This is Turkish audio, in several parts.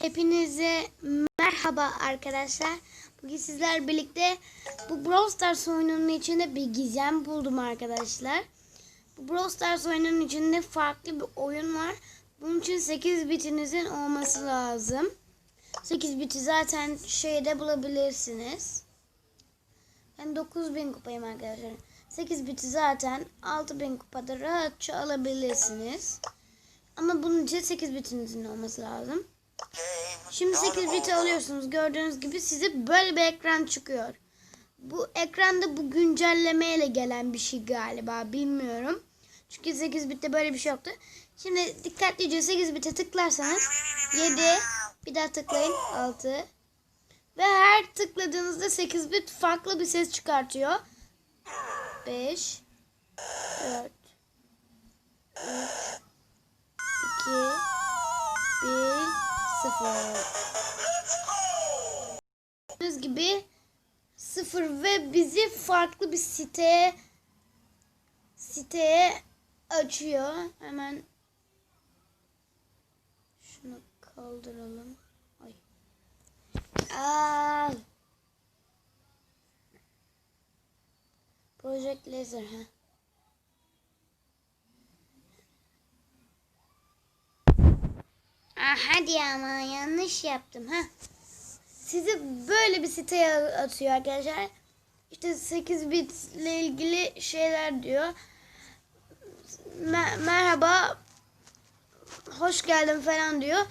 Hepinize merhaba arkadaşlar. Bugün sizler birlikte bu Brawl Stars oyununun içinde bir gizem buldum arkadaşlar. Bu Brawl Stars oyununun içinde farklı bir oyun var. Bunun için 8 bitinizin olması lazım. 8 biti zaten şeyde bulabilirsiniz. Ben 9000 kupayım arkadaşlar. 8 biti zaten 6000 kupada rahatça alabilirsiniz. Ama bunun için 8 bitinizin olması lazım. Şimdi 8 biti alıyorsunuz. Gördüğünüz gibi size böyle bir ekran çıkıyor. Bu ekranda bu güncellemeyle gelen bir şey galiba. Bilmiyorum. Çünkü 8 bitte böyle bir şey yoktu. Şimdi dikkatlice 8 bite tıklarsanız 7 bir daha tıklayın 6 ve her tıkladığınızda 8 bit farklı bir ses çıkartıyor. 5 4 3 2 1 0 Gördüğünüz gibi 0 ve bizi farklı bir siteye siteye açıyor. Hemen şunu kaldıralım. Ay. Aa. Project Laser ha. Hadi ama yanlış yaptım ha. Sizi böyle bir siteye atıyor arkadaşlar. İşte 8 bit ile ilgili şeyler diyor. Me- merhaba. Hoş geldin falan diyor.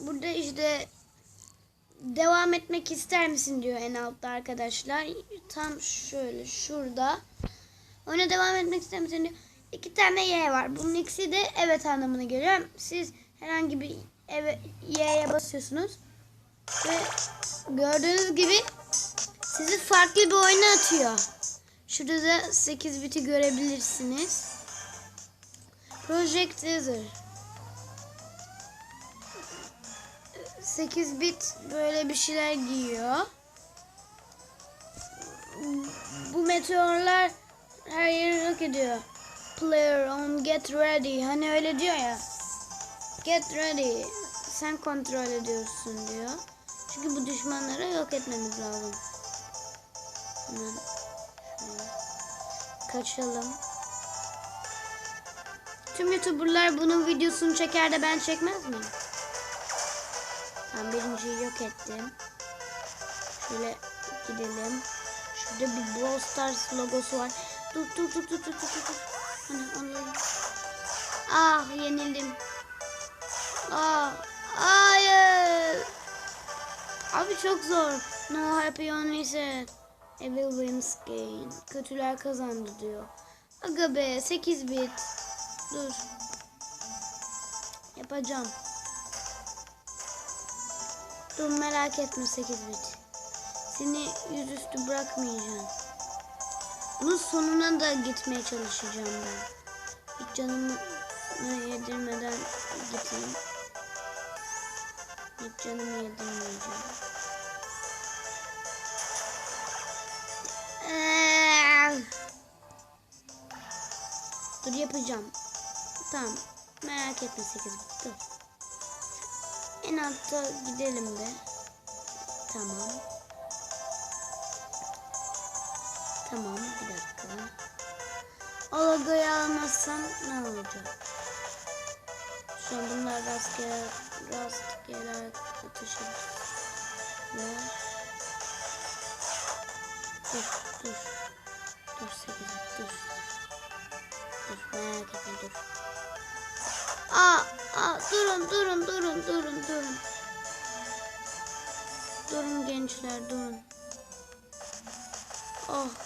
Burada işte devam etmek ister misin diyor en altta arkadaşlar. Tam şöyle şurada. Oyuna devam etmek ister misin diyor. İki tane Y var. Bunun ikisi de evet anlamına geliyor. Siz herhangi bir evet, Y'ye basıyorsunuz. Ve gördüğünüz gibi sizi farklı bir oyuna atıyor. Şurada da 8 biti görebilirsiniz. Project Laser. 8 bit böyle bir şeyler giyiyor. Bu meteorlar her yeri yok ediyor. Player on get ready. Hani öyle diyor ya. Get ready. Sen kontrol ediyorsun diyor. Çünkü bu düşmanları yok etmemiz lazım. Hemen kaçalım. Tüm youtuberlar bunun videosunu çeker de ben çekmez miyim? Ben birinciyi yok ettim. Şöyle gidelim. Şurada bir Brawl Stars logosu var. Dur dur dur dur dur dur dur. Hani onu Ah yenildim. Ah hayır. Abi çok zor. No happy only said. Evil wins game. Kötüler kazandı diyor. Aga be 8 bit. Dur. Yapacağım. Dur merak etme 8 bit. Seni yüzüstü bırakmayacağım. Bunun sonuna da gitmeye çalışacağım ben. Hiç canımı yedirmeden gideyim. Hiç canımı yedirmeyeceğim. Eee. Dur yapacağım. Tamam. Merak etme 8 bit. Dur. En altta gidelim de. Tamam. Tamam bir dakika. O logoyu almazsam ne olacak? Şu an bunlar rastgele rastgele atışır. Ve dur dur. Dur sekiz dur. Dur merak etme dur. Aa, aa durun durun durun durun durun. Durun gençler durun. Oh.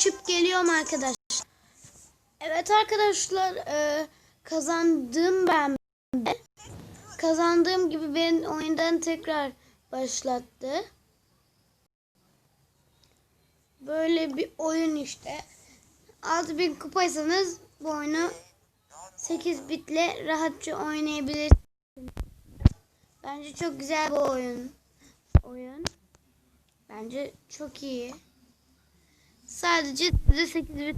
Ben geçip geliyorum arkadaşlar. Evet arkadaşlar e, kazandım ben de. Kazandığım gibi beni oyundan tekrar başlattı. Böyle bir oyun işte. 6000 kupaysanız bu oyunu 8 bitle rahatça oynayabilirsiniz. Bence çok güzel bir oyun. Oyun. Bence çok iyi. Sadece size 8 bit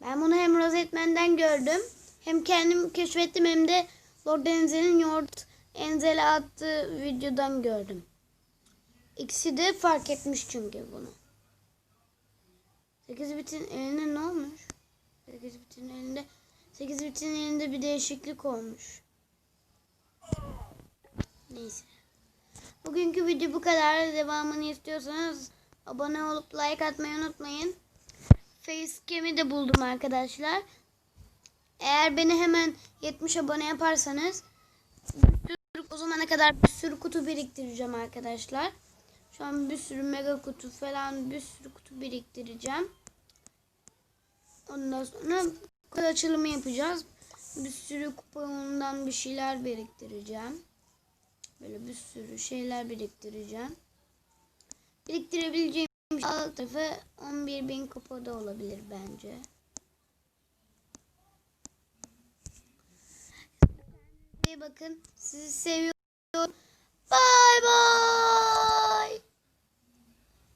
Ben bunu hem Rosetman'den gördüm. Hem kendim keşfettim hem de Lord Enzel'in yoğurt Enzel'e attığı videodan gördüm. İkisi de fark etmiş çünkü bunu. 8 bitin eline ne olmuş? 8 bitin elinde 8 bitin elinde bir değişiklik olmuş. Neyse. Bugünkü video bu kadar. Devamını istiyorsanız abone olup like atmayı unutmayın. Facecam'i de buldum arkadaşlar. Eğer beni hemen 70 abone yaparsanız o zamana kadar bir sürü kutu biriktireceğim arkadaşlar. Şu an bir sürü mega kutu falan bir sürü kutu biriktireceğim. Ondan sonra kutu açılımı yapacağız. Bir sürü kuponundan bir şeyler biriktireceğim. Böyle bir sürü şeyler biriktireceğim. Biriktirebileceğim şey alt tarafı 11 bin kupada olabilir bence. İyi bakın. Sizi seviyorum.